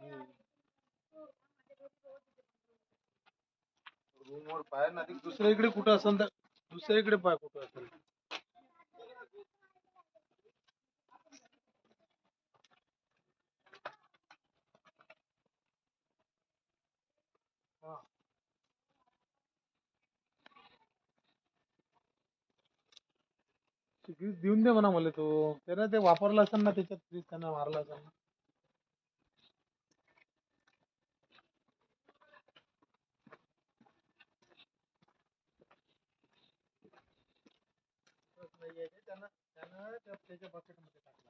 Room वर पाय ना दुसऱ्या इकडे कुठं असेल तर दुसऱ्या इकडे पाय कुठं असेल. हा. देऊन दे म्हणा मला तो. त्यानं ते वापरला असेल ना त्याच्यात त्यांना त्यानं मारला असेल ना. नाही आहे ते. त्यानं त्यानं त्याच्या बकेटमध्ये टाकलं.